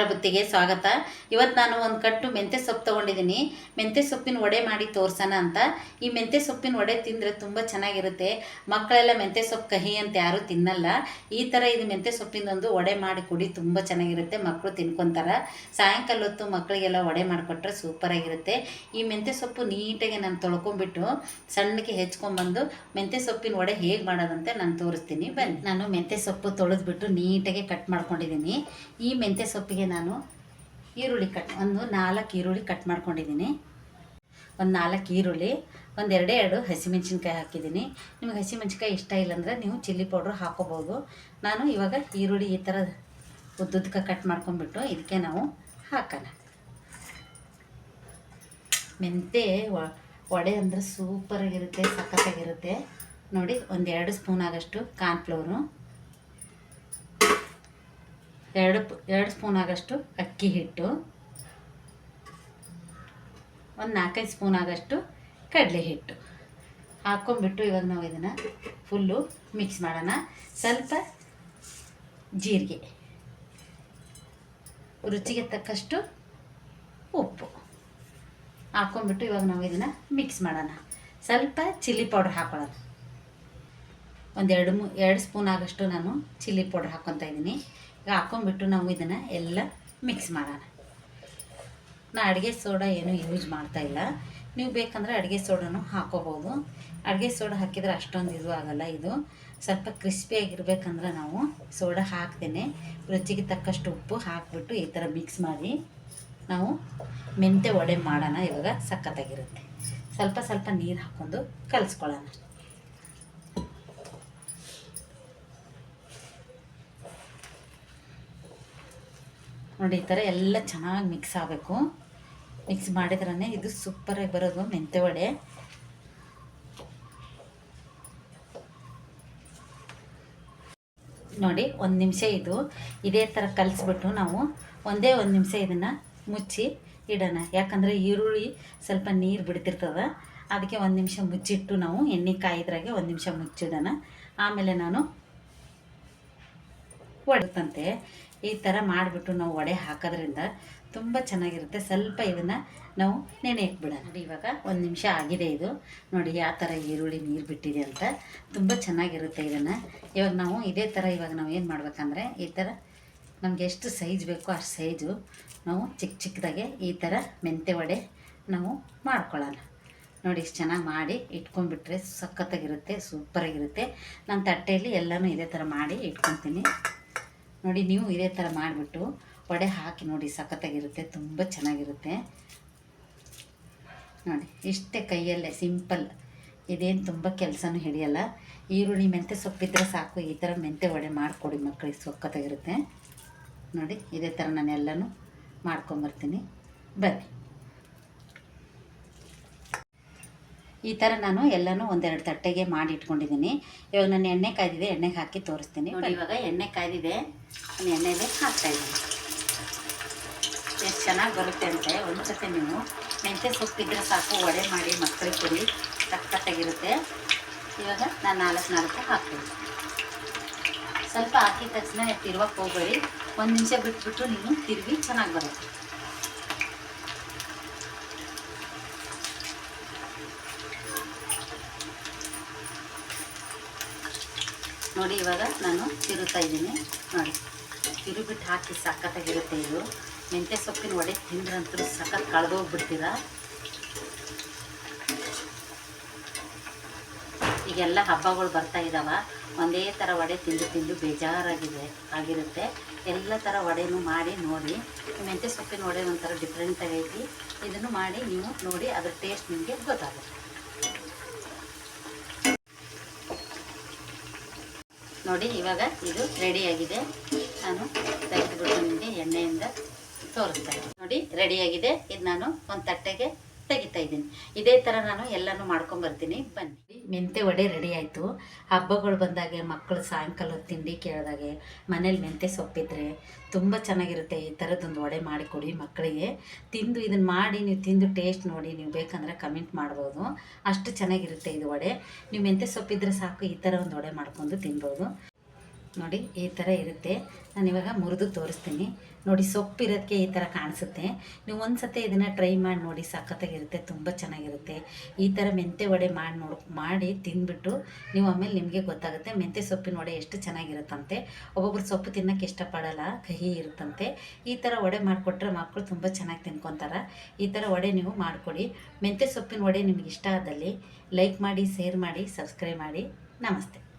ಆಹಾರ ಬುತ್ತಿಗೆ ಸ್ವಾಗತ. ಇವತ್ತು ನಾನು ಒಂದು ಕಟ್ಟು ಮೆಂತ್ಯ ಸೊಪ್ಪು ತೊಗೊಂಡಿದ್ದೀನಿ ಮೆಂತ್ಯ ಸೊಪ್ಪಿನ ವಡೆ ಮಾಡಿ ತೋರ್ಸೋಣ ಅಂತ. ಈ ಮೆಂತ್ಯ ಸೊಪ್ಪಿನ ವಡೆ ತಿಂದರೆ ತುಂಬ ಚೆನ್ನಾಗಿರುತ್ತೆ. ಮಕ್ಕಳೆಲ್ಲ ಮೆಂತ್ಯ ಸೊಪ್ಪು ಕಹಿ ಅಂತ ಯಾರೂ ತಿನ್ನಲ್ಲ. ಈ ಥರ ಇದು ಮೆಂತ್ಯ ಸೊಪ್ಪಿನೊಂದು ವಡೆ ಮಾಡಿ ಕುಡಿ, ತುಂಬ ಚೆನ್ನಾಗಿರುತ್ತೆ. ಮಕ್ಕಳು ತಿನ್ಕೊತಾರೆ. ಸಾಯಂಕಾಲ ಹೊತ್ತು ಮಕ್ಕಳಿಗೆಲ್ಲ ವಡೆ ಮಾಡಿಕೊಟ್ರೆ ಸೂಪರಾಗಿರುತ್ತೆ. ಈ ಮೆಂತ್ಯ ಸೊಪ್ಪು ನೀಟಾಗಿ ನಾನು ತೊಳ್ಕೊಂಬಿಟ್ಟು ಸಣ್ಣಗೆ ಹೆಚ್ಕೊಂಬಂದು ಮೆಂತ್ಯ ಸೊಪ್ಪಿನ ವಡೆ ಹೇಗೆ ಮಾಡೋದಂತೆ ನಾನು ತೋರಿಸ್ತೀನಿ. ಬನ್ನಿ. ನಾನು ಮೆಂತ್ಯ ಸೊಪ್ಪು ತೊಳೆದ್ಬಿಟ್ಟು ನೀಟಾಗಿ ಕಟ್ ಮಾಡ್ಕೊಂಡಿದ್ದೀನಿ ಈ ಮೆಂತ್ಯ ಸೊಪ್ಪಿಗೆ ನಾನು ಈರುಳ್ಳಿ ಕಟ್ ಒಂದು ನಾಲ್ಕು ಈರುಳ್ಳಿ ಕಟ್ ಮಾಡ್ಕೊಂಡಿದ್ದೀನಿ. ಒಂದು ನಾಲ್ಕು ಈರುಳ್ಳಿ, ಒಂದು ಎರಡೇ ಎರಡು ಹಸಿಮೆಣ್ಸಿನ್ಕಾಯಿ ಹಾಕಿದ್ದೀನಿ. ನಿಮಗೆ ಹಸಿಮೆಣ್ಸಿನ್ಕಾಯಿ ಇಷ್ಟ ಇಲ್ಲಾಂದರೆ ನೀವು ಚಿಲ್ಲಿ ಪೌಡ್ರ್ ಹಾಕೋಬೋದು ನಾನು ಇವಾಗ ಈರುಳ್ಳಿ ಈ ಥರ ಉದ್ದುದ್ದಕ್ಕೆ ಕಟ್ ಮಾಡ್ಕೊಂಡ್ಬಿಟ್ಟು ಇದಕ್ಕೆ ನಾವು ಹಾಕೋಣ. ಮೆಂತೆ ವಡೆ ಅಂದರೆ ಸೂಪರಾಗಿರುತ್ತೆ, ಸಖತ್ತಾಗಿರುತ್ತೆ. ನೋಡಿ ಒಂದೆರಡು ಸ್ಪೂನ್ ಆಗಷ್ಟು ಕಾರ್ನ್ಫ್ಲೋರು ಎರಡು ಎರಡು ಸ್ಪೂನ್ ಆಗಷ್ಟು ಅಕ್ಕಿ ಹಿಟ್ಟು. ಒಂದು ನಾಲ್ಕೈದು ಸ್ಪೂನ್ ಆಗಷ್ಟು ಕಡಲೆ ಹಿಟ್ಟು. ಹಾಕ್ಕೊಂಬಿಟ್ಟು ಇವಾಗ ನಾವು ಇದನ್ನು ಫುಲ್ಲು ಮಿಕ್ಸ್ ಮಾಡೋಣ. ಸ್ವಲ್ಪ ಜೀರಿಗೆ. ರುಚಿಗೆ ತಕ್ಕಷ್ಟು ಉಪ್ಪು. ಹಾಕ್ಕೊಂಬಿಟ್ಟು ಇವಾಗ ನಾವು ಇದನ್ನು ಮಿಕ್ಸ್ ಮಾಡೋಣ. ಸ್ವಲ್ಪ ಚಿಲ್ಲಿ ಪೌಡ್ರ್ ಹಾಕೊಳ್ಳೋಣ. ಒಂದು ಎರಡು ಮೂ, ಎರಡು ಸ್ಪೂನ್ ಆಗಷ್ಟು ನಾನು ಚಿಲ್ಲಿ ಪೌಡ್ರ್ ಹಾಕ್ಕೊತಾ ಇದ್ದೀನಿ. ಈಗ ಹಾಕ್ಕೊಂಬಿಟ್ಟು ನಾವು ಇದನ್ನು ಎಲ್ಲ ಮಿಕ್ಸ್ ಮಾಡೋಣ. ನಾ ಅಡುಗೆ ಸೋಡಾ ಏನು ಯೂಸ್ ಮಾಡ್ತಾ ಇಲ್ಲ. ನೀವು ಬೇಕಂದರೆ ಅಡುಗೆ ಸೋಡಾನು ಹಾಕೋಬೋದು. ಅಡುಗೆ ಸೋಡಾ ಹಾಕಿದರೆ ಅಷ್ಟೊಂದು ಇದು ಆಗಲ್ಲ ಇದು. ಸ್ವಲ್ಪ ಕ್ರಿಸ್ಪಿಯಾಗಿರ್ಬೇಕಂದ್ರೆ ನಾವು ಸೋಡಾ ಹಾಕ್ತೇನೆ. ರುಚಿಗೆ ತಕ್ಕಷ್ಟು ಉಪ್ಪು ಹಾಕಿಬಿಟ್ಟು ಈ ಥರ ಮಿಕ್ಸ್ ಮಾಡಿ ನಾವು ಮೆಂತ್ಯ ವಡೆ ಮಾಡೋಣ ಇವಾಗ ಸಖತ್ತಾಗಿರುತ್ತೆ. ಸ್ವಲ್ಪ ಸ್ವಲ್ಪ ನೀರು ಹಾಕ್ಕೊಂಡು ಕಲಿಸ್ಕೊಳ್ಳೋಣ. ನೋಡಿ, ಈ ಥರ ಎಲ್ಲ ಚೆನ್ನಾಗಿ ಮಿಕ್ಸ್ ಆಗಬೇಕು. ಮಿಕ್ಸ್ ಮಾಡಿದ್ರೇ ಇದು ಸೂಪರಾಗಿ ಬರೋದು, ಮೆಂತೆ ವಡೆ. ನೋಡಿ, ಒಂದು ನಿಮಿಷ ಇದು. ಇದೇ ಥರ ಕಲಿಸ್ಬಿಟ್ಟು ನಾವು ಒಂದೇ ಒಂದು ನಿಮಿಷ ಇದನ್ನು ಮುಚ್ಚಿ ಇಡೋಣ. ಯಾಕಂದರೆ ಈರುಳ್ಳಿ ಸ್ವಲ್ಪ ನೀರು ಬಿಡ್ತಿರ್ತದೆ. ಅದಕ್ಕೆ ಒಂದು ನಿಮಿಷ ಮುಚ್ಚಿಟ್ಟು ನಾವು ಎಣ್ಣೆ ಕಾಯಿದ್ರಾಗೆ ಒಂದು ನಿಮಿಷ ಮುಚ್ಚಿಡೋಣ. ಆಮೇಲೆ ನಾನು ಒಡುತ್ತಂತೆ ಈ ಥರ ಮಾಡಿಬಿಟ್ಟು ನಾವು ವಡೆ ಹಾಕೋದ್ರಿಂದ ತುಂಬ ಚೆನ್ನಾಗಿರುತ್ತೆ. ಸ್ವಲ್ಪ ಇದನ್ನು ನಾವು ನೆನೆಯಕ್ಕೆ ಬಿಡೋಣ. ನೋಡಿ, ಇವಾಗ ಒಂದು ನಿಮಿಷ ಆಗಿದೆ ಇದು. ನೋಡಿ, ಯಾವ ಥರ ಈರುಳ್ಳಿ ನೀರು ಬಿಟ್ಟಿದೆ ಅಂತ. ತುಂಬ ಚೆನ್ನಾಗಿರುತ್ತೆ ಇದನ್ನು. ಇವಾಗ ನಾವು ಇದೇ ಥರ ಇವಾಗ ನಾವು ಏನು ಮಾಡ್ಬೇಕಂದ್ರೆ ಈ ಥರ ನಮಗೆ ಎಷ್ಟು ಸೈಜ್ ಬೇಕೋ ಅಷ್ಟು ಸೈಜು ನಾವು ಚಿಕ್ಕ ಚಿಕ್ಕದಾಗೆ ಈ ಥರ ಮೆಂತೆ ವಡೆ ನಾವು ಮಾಡ್ಕೊಳ್ಳೋಣ. ನೋಡಿ, ಇಷ್ಟು ಚೆನ್ನಾಗಿ ಮಾಡಿ ಇಟ್ಕೊಂಡ್ಬಿಟ್ರೆ ಸಖತ್ತಾಗಿರುತ್ತೆ, ಸೂಪರಾಗಿರುತ್ತೆ. ನಾನು ತಟ್ಟೆಯಲ್ಲಿ ಎಲ್ಲನೂ ಇದೇ ಥರ ಮಾಡಿ ಇಟ್ಕೊತೀನಿ. ನೋಡಿ, ನೀವು ಇದೇ ಥರ ಮಾಡಿಬಿಟ್ಟು ವಡೆ ಹಾಕಿ ನೋಡಿ, ಸಖತ್ತಾಗಿರುತ್ತೆ, ತುಂಬ ಚೆನ್ನಾಗಿರುತ್ತೆ. ನೋಡಿ, ಇಷ್ಟೇ ಕೈಯಲ್ಲೇ, ಸಿಂಪಲ್. ಇದೇನು ತುಂಬ ಕೆಲಸನೂ ಹಿಡಿಯಲ್ಲ. ಈರುಳ್ಳಿ ಮೆಂತ್ಯ ಸೊಪ್ಪಿದ್ರೆ ಸಾಕು, ಈ ಥರ ಮೆಂತ್ಯ ವಡೆ ಮಾಡಿಕೊಡಿ ಮಕ್ಕಳಿಗೆ ಸೊಕ್ಕತ್ತಾಗಿರುತ್ತೆ ನೋಡಿ, ಇದೇ ಥರ ನಾನು ಎಲ್ಲನೂ ಮಾಡ್ಕೊಂಬರ್ತೀನಿ. ಬನ್ನಿ. ಈ ಥರ ನಾನು ಎಲ್ಲನೂ ಒಂದೆರಡು ತಟ್ಟೆಗೆ ಮಾಡಿ ಇಟ್ಕೊಂಡಿದ್ದೀನಿ. ಇವಾಗ ನಾನು ಎಣ್ಣೆ ಕಾಯ್ದಿದೆ, ಎಣ್ಣೆಗೆ ಹಾಕಿ ತೋರಿಸ್ತೀನಿ. ಇವಾಗ ಎಣ್ಣೆ ಕಾಯ್ದಿದೆ. ನಾನು ಹಾಕ್ತಾ ಇದ್ದೀನಿ. ಎಷ್ಟು ಚೆನ್ನಾಗಿ ಬರುತ್ತೆ ಅಂತೆ ಒಂದು ಸತಿ ನೀವು ಮೆಂತ್ಯ ಸೊಪ್ಪಿದ್ರೆ ಸಾಕು ಒಡೆ ಮಾಡಿ, ಮಕ್ಕಳಿಗೆ ಕೊಡಿ, ತಕ್ಕಟ್ಟಾಗಿರುತ್ತೆ. ಇವಾಗ ನಾನು ನಾಲ್ಕು ನಾಲ್ಕು ಹಾಕ್ತೀನಿ. ಸ್ವಲ್ಪ ಹಾಕಿದ ತಕ್ಷಣ ತಿರುವಕ್ಕೆ ಹೋಗ್ಬೇಡಿ. ಒಂದು ನಿಮಿಷ ಬಿಟ್ಬಿಟ್ಟು ನೀವು ತಿರುಗಿ ಚೆನ್ನಾಗಿ ಬರುತ್ತೆ. ನೋಡಿ, ಇವಾಗ ನಾನು ತಿರುತ್ತಾ ಇದ್ದೀನಿ. ನೋಡಿ ತಿರುಬಿಟ್ಟು ಹಾಕಿ ಸಖತ್ತಾಗಿರುತ್ತೆ ಇದು. ಮೆಂತ್ಯ ಸೊಪ್ಪಿನ ವಡೆ ತಿಂದ್ರಂತೂ ಸಖತ್ ಕಳೆದೋಗ್ಬಿಡ್ತೀರ? ಈಗೆಲ್ಲ ಹಬ್ಬಗಳು ಬರ್ತಾ ಇದ್ದಾವ ಒಂದೇ ಥರ ವಡೆ ತಿಂದು ತಿಂದು ಬೇಜಾರಾಗಿದೆ, ಆಗಿರುತ್ತೆ. ಎಲ್ಲ ಥರ ವಡೆನೂ ಮಾಡಿ, ನೋಡಿ. ಮೆಂತ್ಯ ಸೊಪ್ಪಿನ ವಡೆ ಒಂಥರ ಡಿಫ್ರೆಂಟಾಗೈತಿ ಇದನ್ನು ಮಾಡಿ ನೀವು ನೋಡಿ, ಅದರ ಟೇಸ್ಟ್ ನಿಮಗೆ ಗೊತ್ತಾಗುತ್ತೆ. ನೋಡಿ, ಇವಾಗ ಇದು ರೆಡಿಯಾಗಿದೆ ನಾನು ತೆಗೆದುಬಿಟ್ಟು ನಿಮಗೆ ಎಣ್ಣೆಯಿಂದ ತೋರಿಸ್ತಾ ಇದ್ದೀನಿ. ನೋಡಿ ರೆಡಿಯಾಗಿದೆ ಇದು ನಾನು ಒಂದು ತಟ್ಟೆಗೆ ತೆಗಿತಾ ಇದ್ದೀನಿ ಇದೇ ಥರ ನಾನು ಎಲ್ಲನೂ ಮಾಡ್ಕೊಂಬರ್ತೀನಿ. ಬನ್ನಿ. ಮೆಂತೆ ವಡೆ ರೆಡಿ ಆಯಿತು. ಹಬ್ಬಗಳು ಬಂದಾಗೆ, ಮಕ್ಕಳು ಸಾಯಂಕಾಲ ತಿಂಡಿ ಕೇಳಿದಾಗೆ, ಮನೇಲಿ ಮೆಂತೆ ಸೊಪ್ಪಿದ್ರೆ ತುಂಬ ಚೆನ್ನಾಗಿರುತ್ತೆ ಈ ಥರದ್ದೊಂದು ವಡೆ ಮಾಡಿ ಕೊಡಿ ಮಕ್ಕಳಿಗೆ. ತಿಂದು ಇದನ್ನು ಮಾಡಿ ನೀವು ತಿಂದು ಟೇಸ್ಟ್ ನೋಡಿ, ನೀವು ಬೇಕಂದರೆ ಕಮೆಂಟ್ ಮಾಡ್ಬೋದು. ಅಷ್ಟು ಚೆನ್ನಾಗಿರುತ್ತೆ ಇದು ವಡೆ. ನೀವು ಮೆಂತ್ಯ ಸೊಪ್ಪಿದ್ರೆ ಸಾಕು, ಈ ಥರ ಒಂದು ವಡೆ ಮಾಡ್ಕೊಂಡು ತಿನ್ಬೋದು. ನೋಡಿ, ಈ ಥರ ಇರುತ್ತೆ. ನಾನು ಇವಾಗ ಮುರಿದು ತೋರಿಸ್ತೀನಿ. ನೋಡಿ ಸೊಪ್ಪಿರೋದಕ್ಕೆ ಈ ಥರ ಕಾಣಿಸುತ್ತೆ. ನೀವು ಒಂದು ಸತಿ ಇದನ್ನು ಟ್ರೈ ಮಾಡಿ ನೋಡಿ, ಸಖತ್ತಾಗಿರುತ್ತೆ, ತುಂಬ ಚೆನ್ನಾಗಿರುತ್ತೆ. ಈ ಥರ ಮೆಂತೆ ವಡೆ ಮಾಡಿ ನೋಡಿ, ಮಾಡಿ ತಿಂದ್ಬಿಟ್ಟು ನೀವು ಆಮೇಲೆ ನಿಮಗೆ ಗೊತ್ತಾಗುತ್ತೆ ಮೆಂತೆ ಸೊಪ್ಪಿನ ವಡೆ ಎಷ್ಟು ಚೆನ್ನಾಗಿರುತ್ತಂತೆ. ಒಬ್ಬೊಬ್ರು ಸೊಪ್ಪು ತಿನ್ನೋಕ್ಕೆ ಇಷ್ಟಪಡಲ್ಲ, ಕಹಿ ಇರುತ್ತಂತೆ. ಈ ಥರ ವಡೆ ಮಾಡಿಕೊಟ್ರೆ ಮಕ್ಕಳು ತುಂಬ ಚೆನ್ನಾಗಿ ತಿನ್ಕೊತಾರೆ. ಈ ಥರ ವಡೆ ನೀವು ಮಾಡಿಕೊಡಿ. ಮೆಂತೆ ಸೊಪ್ಪಿನ ವಡೆ ನಿಮ್ಗೆ ಇಷ್ಟ ಆದಲ್ಲಿ ಲೈಕ್ ಮಾಡಿ, ಶೇರ್ ಮಾಡಿ, ಸಬ್ಸ್ಕ್ರೈಬ್ ಮಾಡಿ. ನಮಸ್ತೆ.